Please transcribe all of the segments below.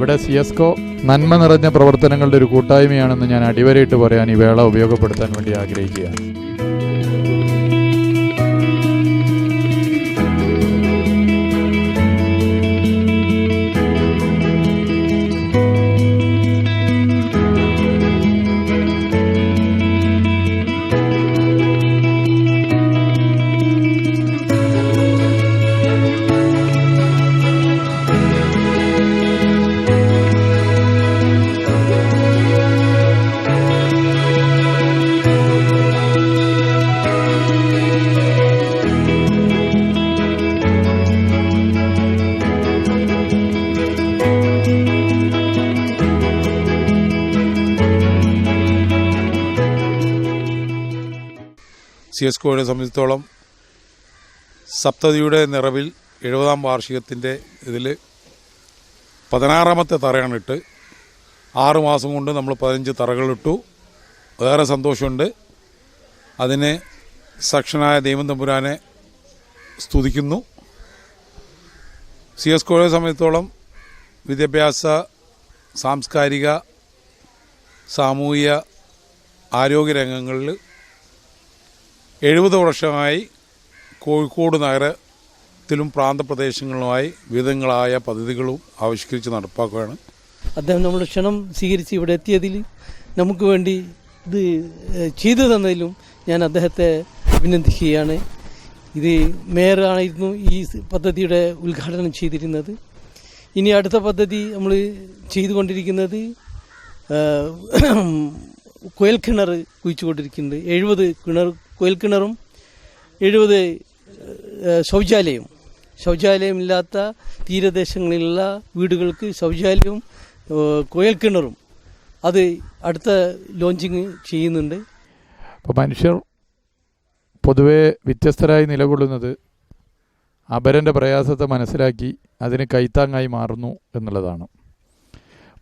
ഇവിടെ C S കോ നന്മ നിറഞ്ഞ പ്രവർത്തനങ്ങളുടെ ഒരു കൂട്ടായ്മയാണെന്ന് ഞാൻ അടിവരയിട്ട് പറയാൻ ഈ വേള ഉപയോഗപ്പെടുത്താൻ വേണ്ടി ആഗ്രഹിക്കുകയാണ്. സി എസ് കോയെ സംബന്ധിച്ചിടത്തോളം സപ്തതിയുടെ നിറവിൽ എഴുപതാം വാർഷികത്തിന്റെ ഇതിൽ പതിനാറാമത്തെ തറയാണ് ഇട്ട് ആറ് മാസം കൊണ്ട് നമ്മൾ പതിനഞ്ച് തറകളിട്ടു. വേറെ സന്തോഷമുണ്ട്. അതിന് സക്ഷനായ ദൈവം തമ്പുരാനെ സ്തുതിക്കുന്നു. സി എസ് കോയെ സംബന്ധിച്ചിടത്തോളം വിദ്യാഭ്യാസ സാംസ്കാരിക സാമൂഹിക ആരോഗ്യ രംഗങ്ങളിൽ എഴുപത് വർഷമായി കോഴിക്കോട് നഗരത്തിലും പ്രാന്തപ്രദേശങ്ങളുമായി വിവിധങ്ങളായ പദ്ധതികളും ആവിഷ്കരിച്ച് നടപ്പാക്കുകയാണ്. അദ്ദേഹം നമ്മുടെ ക്ഷണം സ്വീകരിച്ച് ഇവിടെ എത്തിയതിൽ നമുക്ക് വേണ്ടി ഇത് ചെയ്തു തന്നതിലും ഞാൻ അദ്ദേഹത്തെ അഭിനന്ദിക്കുകയാണ്. ഇത് മേയറായിരുന്നു ഈ പദ്ധതിയുടെ ഉദ്ഘാടനം ചെയ്തിരുന്നത്. ഇനി അടുത്ത പദ്ധതി നമ്മൾ ചെയ്തുകൊണ്ടിരിക്കുന്നത് ഏഹ്, കിണർ കുഴിച്ചുകൊണ്ടിരിക്കുന്നുണ്ട്. എഴുപത് കിണർ കുയൽ കിണറും എഴുപത് ശൗചാലയം ശൗചാലയമില്ലാത്ത തീരദേശങ്ങളിലുള്ള വീടുകൾക്ക് ശൗചാലയവും കുയൽ കിണറും. അത് അടുത്ത ലോഞ്ചിങ് ചെയ്യുന്നുണ്ട്. അപ്പോൾ മനുഷ്യർ പൊതുവെ വ്യത്യസ്തരായി നിലകൊള്ളുന്നത് അപരന്റെ പ്രയാസത്തെ മനസ്സിലാക്കി അതിന് കൈത്താങ്ങായി മാറുന്നു എന്നുള്ളതാണ്.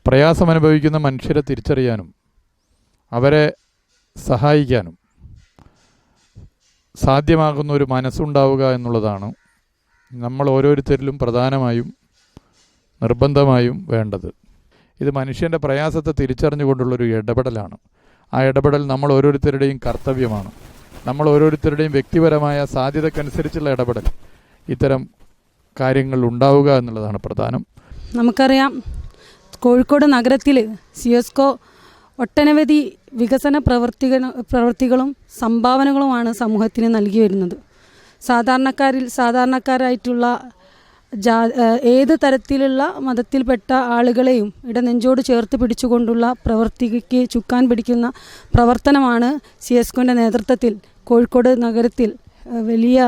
പ്രയാസം അനുഭവിക്കുന്ന മനുഷ്യരെ തിരിച്ചറിയാനും അവരെ സഹായിക്കാനും സാധ്യമാകുന്ന ഒരു മനസ്സുണ്ടാവുക എന്നുള്ളതാണ് നമ്മൾ ഓരോരുത്തരിലും പ്രധാനമായും നിർബന്ധമായും വേണ്ടത്. ഇത് മനുഷ്യന്റെ പ്രയാസത്തെ തിരിച്ചറിഞ്ഞുകൊണ്ടുള്ളൊരു ഇടപെടലാണ്. ആ ഇടപെടൽ നമ്മൾ ഓരോരുത്തരുടെയും കർത്തവ്യമാണ്. നമ്മൾ ഓരോരുത്തരുടെയും വ്യക്തിപരമായ സാധ്യതക്കനുസരിച്ചുള്ള ഇടപെടൽ. ഇത്തരം കാര്യങ്ങൾ ഉണ്ടാവുക എന്നുള്ളതാണ് പ്രധാനം. നമുക്കറിയാം കോഴിക്കോട് നഗരത്തിൽ സിയസ്കോ ഒട്ടനവധി വികസന പ്രവർത്തിക പ്രവർത്തികളും സംഭാവനകളുമാണ് സമൂഹത്തിന് നൽകി വരുന്നത്. സാധാരണക്കാരിൽ സാധാരണക്കാരായിട്ടുള്ള ജാ ഏത് തരത്തിലുള്ള മതത്തിൽപ്പെട്ട ആളുകളെയും ഇടനെഞ്ചോട് ചേർത്ത് പിടിച്ചുകൊണ്ടുള്ള പ്രവർത്തിക്ക് ചുക്കാൻ പിടിക്കുന്ന പ്രവർത്തനമാണ് സി എസ്കോന്റെ നേതൃത്വത്തിൽ കോഴിക്കോട് നഗരത്തിൽ വലിയ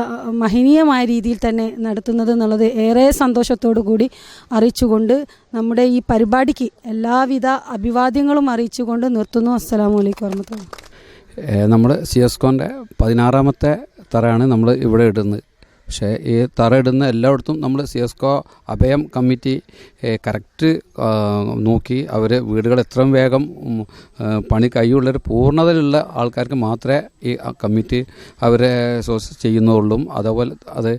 മഹനീയമായ രീതിയിൽ തന്നെ നടത്തുന്നത് എന്നുള്ളത് ഏറെ സന്തോഷത്തോടു കൂടി അറിയിച്ചുകൊണ്ട് നമ്മുടെ ഈ പരിപാടിക്ക് എല്ലാവിധ അഭിവാദ്യങ്ങളും അറിയിച്ചുകൊണ്ട് നിർത്തുന്നു. അസ്സലാമു അലൈക്കും വർഹമത്തുള്ള നമ്മൾ സി എസ് കോന്റെ പതിനാറാമത്തെ തറയാണ് നമ്മൾ ഇവിടെ ഇടുന്നത്. പക്ഷേ ഈ തറ ഇടുന്ന എല്ലായിടത്തും നമ്മൾ സി എസ് കോ അഭയം കമ്മിറ്റി കറക്റ്റ് നോക്കി അവർ വീടുകൾ എത്രയും വേഗം പണി കൈയുള്ളവർ പൂർണതയിലുള്ള ആൾക്കാർക്ക് മാത്രമേ ഈ കമ്മിറ്റി അവരെ സോസ് ചെയ്യുന്നുള്ളൂ. അതുപോലെ അത്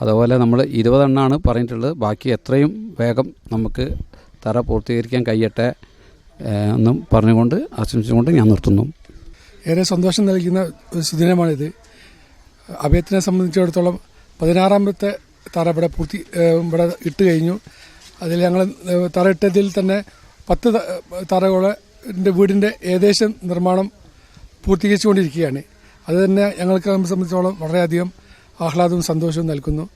അതുപോലെ നമ്മൾ ഇരുപതെണ്ണമാണ് പറഞ്ഞിട്ടുള്ളത്. ബാക്കി എത്രയും വേഗം നമുക്ക് തറ പൂർത്തീകരിക്കാൻ കഴിയട്ടെ എന്നും പറഞ്ഞുകൊണ്ട് ആശംസിച്ചുകൊണ്ട് ഞാൻ നിർത്തുന്നു. ഏറെ സന്തോഷം നൽകുന്ന ഒരു സുദിനമാണിത് അഭയത്തിനെ സംബന്ധിച്ചിടത്തോളം പതിനാറാമത്തെ തറ ഇവിടെ പൂർത്തി ഇവിടെ ഇട്ട് കഴിഞ്ഞു. അതിൽ ഞങ്ങൾ തറ ഇട്ടതിൽ തന്നെ പത്ത് തറകളെ ന്റെ വീടിന്റെ ഏകദേശം നിർമ്മാണം പൂർത്തീകരിച്ചുകൊണ്ടിരിക്കുകയാണ്. അത് തന്നെ ഞങ്ങൾക്ക് സംബന്ധിച്ചോളം വളരെയധികം ആഹ്ലാദവും സന്തോഷവും നൽകുന്നു.